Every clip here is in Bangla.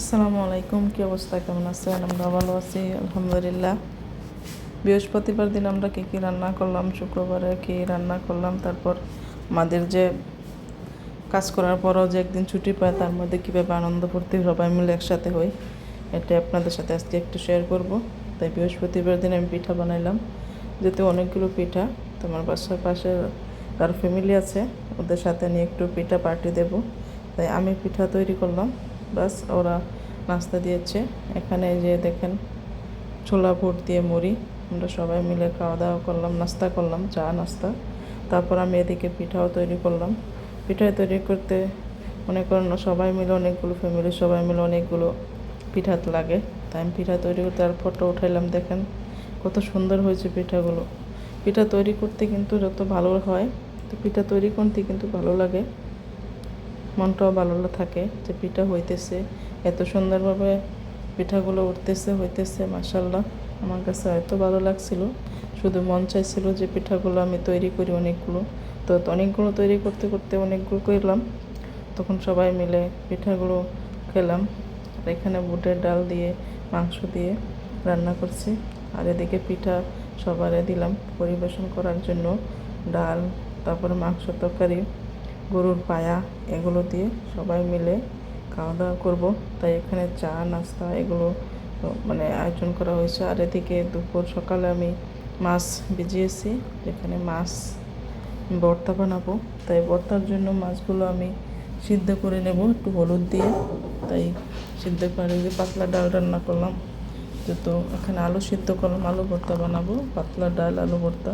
আসসালামু আলাইকুম, কী অবস্থা? কেমন আছেন? আমরা ভালো আছি, আলহামদুলিল্লাহ। বৃহস্পতিবার দিন আমরা কী কী রান্না করলাম? শুক্রবারে কী রান্না করলাম? তারপর আমাদের যে কাজ করার পরও যে একদিন ছুটি পায়, তার মধ্যে কীভাবে আনন্দ ফুর্তি সবাই মিলে একসাথে হই এটা আপনাদের সাথে আজকে একটু শেয়ার করব। তাই বৃহস্পতিবার দিন আমি পিঠা বানাইলাম। যেহেতু অনেকগুলো পিঠা, তোমার বাসার পাশে আর ফ্যামিলি আছে, ওদের সাথে নিয়ে একটু পিঠা পার্টি দেব। তাই আমি পিঠা তৈরি করলাম। বাস ওরা নাস্তা দিয়েছে। এখানে যে দেখেন, ছোলা, বুট দিয়ে মুড়ি। আমরা সবাই মিলে খাওয়া দাওয়া করলাম, নাস্তা করলাম, চা, নাস্তা। তারপর আমি এদিকে পিঠাও তৈরি করলাম। পিঠা তৈরি করতে মনে করেন সবাই মিলে অনেকগুলো ফ্যামিলির সবাই মিলে অনেকগুলো পিঠা লাগে। তাই আমি পিঠা তৈরি করতে আর ফটো উঠাইলাম, দেখেন কত সুন্দর হয়েছে পিঠাগুলো। পিঠা তৈরি করতে কিন্তু যত ভালো হয়। তো পিঠা তৈরি করতে কিন্তু ভালো লাগে। মনটাও ভালো থাকে যে পিঠা হইতেছে। এত সুন্দরভাবে পিঠাগুলো উঠতেছে, হইতেছে মাসাল্লাহ আমার কাছে এত ভালো লাগছিল। শুধু মন চাইছিল যে পিঠাগুলো আমি তৈরি করি অনেকগুলো। তো অনেকগুলো তৈরি করতে করতে অনেকগুলো করলাম। তখন সবাই মিলে পিঠাগুলো খেলাম। আর এখানে বুটের ডাল দিয়ে, মাংস দিয়ে রান্না করছি। আর এদিকে পিঠা সবারে দিলাম পরিবেশন করার জন্য। ডাল, তারপরে মাংস তরকারি। গরুর পায়া, এগুলো দিয়ে সবাই মিলে খাওয়া দাওয়া করব। তাই এখানে চা, নাস্তা এগুলো মানে আয়োজন করা হয়েছে। আর এদিকে দুপুর সকালে আমি মাছ ভিজিয়েছি এখানে মাছ ভর্তা বানাবো। তাই ভর্তার জন্য মাছগুলো আমি সিদ্ধ করে নেব একটু হলুদ দিয়ে। তাই সিদ্ধ করে দিয়ে পাতলা ডাল রান্না করলাম। তো এখানে আলু সিদ্ধ করলাম, আলু ভর্তা বানাবো, পাতলা ডাল, আলু ভর্তা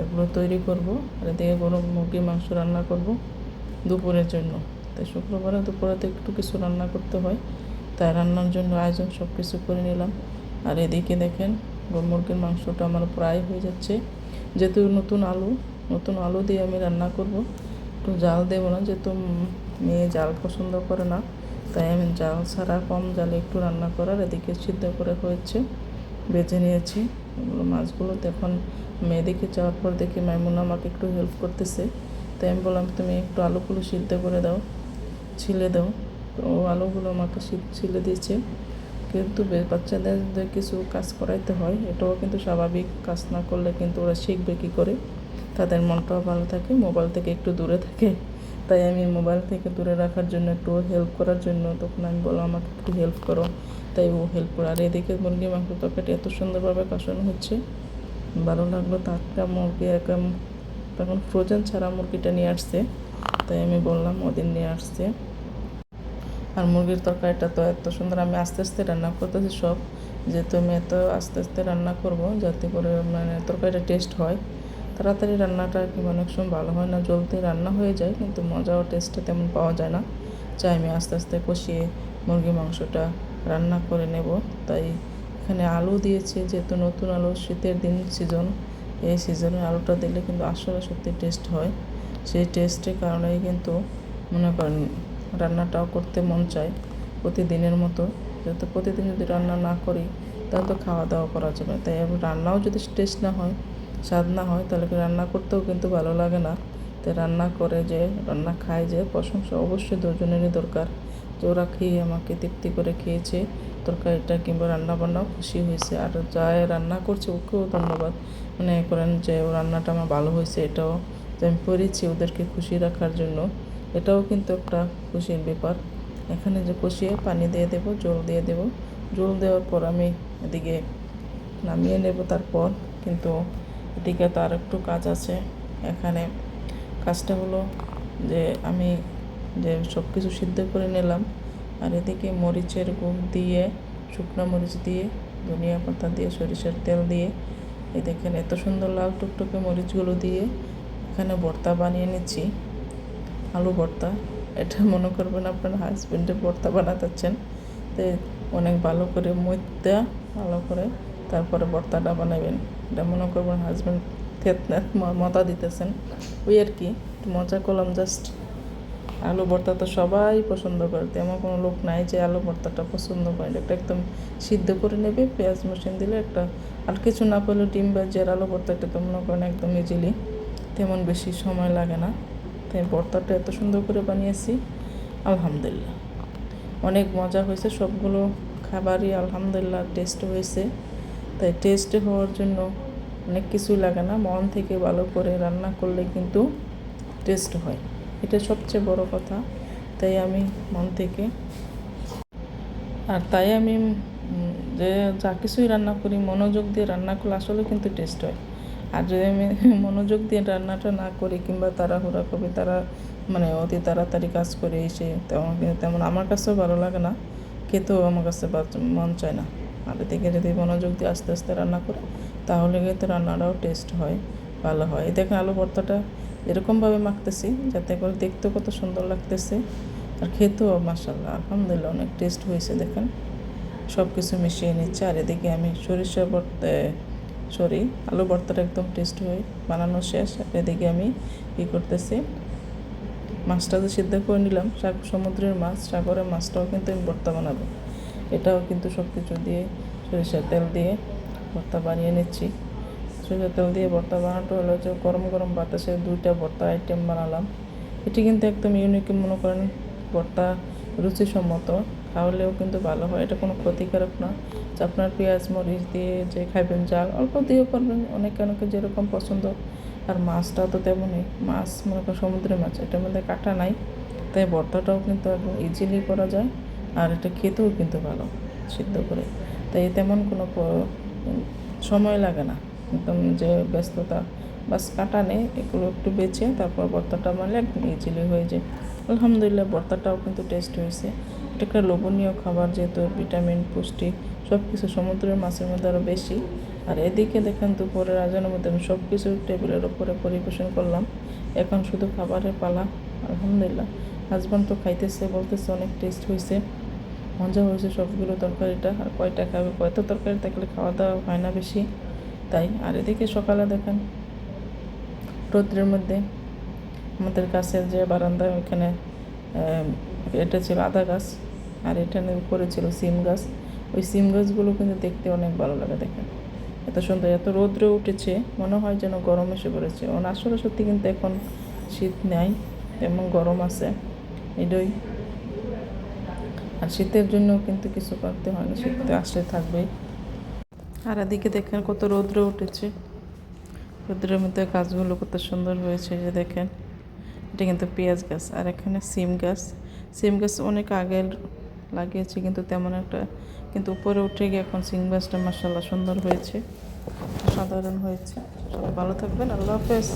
এগুলো তৈরি করব। আর এদিকে গরু, মুরগি, মাংস রান্না করব। দুপুরের জন্য। তাই শুক্রবারে দুপুরে তো একটু কিছু রান্না করতে হয়। তাই রান্নার জন্য আয়োজন সব কিছু করে নিলাম। আর এদিকে দেখেন গরু মুরগির মাংসটা আমার প্রায় হয়ে যাচ্ছে। যেহেতু নতুন আলু নতুন আলু দিয়ে আমি রান্না করব। একটু জাল দেবো না, যেহেতু মেয়ে জাল পছন্দ করে না। তাই আমি জাল ছাড়া কম জালে একটু রান্না করার এদিকে সিদ্ধ করে হয়েছে বেছে নিয়েছি। এগুলো মাছগুলো এখন মেয়েদিকে যাওয়ার পর দেখি মাইমুনা আমাকে একটু হেল্প করতেছে। তাই আমি বললাম, তুমি একটু আলুগুলো সিদ্ধ করে দাও, ছিলে দাও। তো আলুগুলো আমাকে ছিলে দিয়েছে। কিন্তু বাচ্চাদের কিছু কাজ করাইতে হয়, এটাও কিন্তু স্বাভাবিক। কাজ না করলে কিন্তু ওরা শিখবে কী করে? তাদের মনটাও ভালো থাকে, মোবাইল থেকে একটু দূরে থাকে। তাই আমি মোবাইল থেকে দূরে রাখার জন্য একটু হেল্প করার জন্য তখন আমি বললাম, আমাকে একটু হেল্প করো। তাই ও হেল্প করে, আর এদিকে মুরগি মাংস তরকারি এত সুন্দরভাবে কষানো হচ্ছে, ভালো লাগল। টাটকা মুরগি একদম তখন ফ্রোজেন ছাড়া মুরগিটা নিয়ে আসছে। তাই আমি বললাম ওদিন নিয়ে আসছে। আর মুরগির তরকারিটা তো এত সুন্দর, আমি আস্তে আস্তে রান্না করতেছি সব। যেহেতু আমি এত আস্তে আস্তে রান্না করব, যাতে করে মানে তরকারিটা টেস্ট হয়। তাড়াতাড়ি রান্নাটা কি, অনেক সময় ভালো হয় না, জলদি রান্না হয়ে যায়, কিন্তু মজা ও টেস্টটা তেমন পাওয়া যায় না। চাই আমি আস্তে আস্তে কষিয়ে মুরগি মাংসটা রান্না করে নেব। তাই এখানে আলু দিয়েছে, যেহেতু নতুন আলু শীতের দিন সিজন এই সিজনে আলুটা দিলে কিন্তু আসলে সত্যি টেস্ট হয়। সেই টেস্টের কারণেই কিন্তু মনে করেন রান্নাটাও করতে মন চায় প্রতিদিনের মতো। যেহেতু প্রতিদিন যদি রান্না না করি, তাহলে তো খাওয়া দাওয়া করা যাবে তাই রান্নাও যদি টেস্ট না হয়, স্বাদ না হয়, তাহলে রান্না করতেও কিন্তু ভালো লাগে না। তাই রান্না করে যে, রান্না খায় যে, প্রশংসা অবশ্যই দুজনেরই দরকার। যে ওরা খেয়ে আমাকে তৃপ্তি করে খেয়েছে। তরকারিটা কিংবা রান্না বান্নাও খুশি হয়েছে। আর যাই রান্না করছে, ওকেও ধন্যবাদ। মনে করেন যে, ও রান্নাটা আমার ভালো হয়েছে, এটাও যে আমি করেছি ওদেরকে খুশি রাখার জন্য। এটাও কিন্তু একটা খুশির ব্যাপার। এখানে যে কষিয়ে পানি দিয়ে দেব, জল দিয়ে দেব। জল দেওয়ার পর আমি এদিকে নামিয়ে নেব তারপর। কিন্তু এদিকে তো আর একটু কাজ আছে। এখানে কাজটা হলো যে, আমি যে সব কিছু সিদ্ধ করে নিলাম। আর এদিকে মরিচের গুড় দিয়ে, শুকনো মরিচ দিয়ে, ধনিয়া পাতা দিয়ে, সরিষার তেল দিয়ে, এই দেখেন এত সুন্দর লাল টুকটুকে মরিচগুলো দিয়ে এখানে ভর্তা বানিয়ে নিচ্ছি। আলু ভর্তা, এটা মনে করবেন আপনার হাজব্যান্ডের ভর্তা বানাতেছেন। তো অনেক ভালো করে মইত্যা ভালো করে তারপরে ভর্তাটা বানাবেন। এটা মনে করবেন হাজব্যান্ড থেতনাথ মতা দিতেছেন। ওই আর কি, মজা করলাম জাস্ট আলু ভর্তা তো সবাই পছন্দ করে। তেমন কোনো লোক নাই যে আলু ভর্তাটা পছন্দ করে এটা একদম সিদ্ধ করে নেবে, পেঁয়াজ মেশিন দিলে একটা আর কিছু না পেলে ডিম বা জের আলু ভর্তাটা তো মনে করেন একদম ইজিলি তেমন বেশি সময় লাগে না। তাই ভর্তাটা এত সুন্দর করে বানিয়েছি, আলহামদুলিল্লাহ। অনেক মজা হয়েছে, সবগুলো খাবারই আলহামদুলিল্লাহ টেস্ট হয়েছে। তাই টেস্ট হওয়ার জন্য অনেক কিছুই লাগে না। মন থেকে ভালো করে রান্না করলে কিন্তু টেস্ট হয়। এটা সবচেয়ে বড় কথা, তাই আমি মন থেকে। আর তাই আমি যে যা কিছুই রান্না করি, মনোযোগ দিয়ে রান্না করলে আসলে কিন্তু টেস্ট হয়। আর যদি আমি মনোযোগ দিয়ে রান্নাটা না করি কিংবা তাড়াহুড়া করি, তারা মানে অতি তাড়াতাড়ি কাজ করে এসে, তেমন কিন্তু তেমন আমার কাছেও ভালো লাগে না, খেতেও আমার কাছে মন চায় না। আর এদিকে যদি মনোযোগ দিয়ে আস্তে আস্তে রান্না করে, তাহলে কিন্তু রান্নাটাও টেস্ট হয়, ভালো হয়। দেখেন আলু ভর্তাটা এরকমভাবে মাখতেছি, যাতে করে দেখতেও কত সুন্দর লাগতেছে। আর খেতেও মাসাল্লাহ আলহামদুলিল্লাহ অনেক টেস্ট হয়েছে, দেখেন। সব কিছু মিশিয়ে নিচ্ছে, আর এদিকে আমি সরিষা ভর্তা সরি, আলু ভর্তাটা একদম টেস্ট হয়ে বানানো শেষ, আর এদিকে আমি কী করতেছি, মাছটা তো সিদ্ধ করে নিলাম সাগ সমুদ্রের মাছ, সাগরের মাছটাও কিন্তু আমি ভর্তা বানাবো। এটাও কিন্তু সব কিছু দিয়ে সরিষার তেল দিয়ে ভর্তা বানিয়ে নিচ্ছি। সরিষার তেল দিয়ে ভর্তা বানানোটা হলো, যে গরম গরম বাতাসে দুইটা ভর্তা আইটেম বানালাম। এটি কিন্তু একদম ইউনিক মনে করেন, ভর্তা রুচিসম্মত, খাওয়ালেও কিন্তু ভালো হয়। এটা কোনো ক্ষতিকারক না। যে আপনার পেঁয়াজ, মরিচ দিয়ে যে খাইবেন জাল অল্প দিয়েও পারবেন, অনেকে অনেকে যেরকম পছন্দ, আর মাছটা তো তেমনই। মাছ মনে করেন সমুদ্রের মাছ, এটার মধ্যে কাটা নাই। তাই ভর্তাটাও কিন্তু একদম ইজিলি করা যায়, আর এটা খেতেও কিন্তু ভালো, সিদ্ধ করে। তাই তেমন কোনো সময় লাগে না। একদম যে ব্যস্ততা। বাস কাটা নেই এগুলো একটু বেছে তারপর ভর্তাটা মারলে একদম ইজিলি হয়ে যায়। আলহামদুলিল্লাহ ভর্তাটাও কিন্তু টেস্ট হয়েছে। এটা একটা লোভনীয় খাবার যেহেতু ভিটামিন পুষ্টি সব কিছু সমুদ্রের মাছের মধ্যে আরও বেশি। আর এদিকে দেখেন দুপুরের আজানের মধ্যে আমি সব কিছু টেবিলের ওপরে পরিবেশন করলাম। এখন শুধু খাবারের পালা। আলহামদুলিল্লাহ। হাজব্যান্ড তো খাইতেছে, বলতেছে অনেক টেস্ট হয়েছে। মজা হয়েছে সবগুলো তরকারিটা। আর কয়টা খাবে? কয়টা তরকারি থাকলে খাওয়া দাওয়া হয় না বেশি। তাই, আর এদিকে সকালে দেখেন রৌদ্রের মধ্যে আমাদের গাছের যে বারান্দা, ওইখানে এটা ছিল আদা গাছ আর এটা উপরে ছিল সিম গাছ। ওই সিম গাছগুলো কিন্তু দেখতে অনেক ভালো লাগে দেখেন। এত সুন্দর, এত রৌদ্রে উঠেছে, মনে হয় যেন গরম এসে পড়েছে। ওন আসলে সত্যি কিন্তু এখন শীত নেই, তেমন গরম আছে, এটাই। আর শীতের জন্য কিন্তু কিছু করতে হয় না, শীত আসলে থাকবেই। আর এদিকে দেখেন কত রৌদ্র উঠেছে। রৌদ্রের মধ্যে গাছগুলো কত সুন্দর হয়েছে যে দেখেন। এটা কিন্তু পেঁয়াজ গাছ আর এখানে সিম গাছ। সিম গাছ অনেক আগে লাগিয়েছে কিন্তু তেমন একটা কিন্তু উপরে উঠে গিয়ে এখন সিম গাছটা মাসাল্লাহ সুন্দর হয়েছে। সাধারণ হয়েছে। সবাই ভালো থাকবেন। আল্লাহ হাফেজ।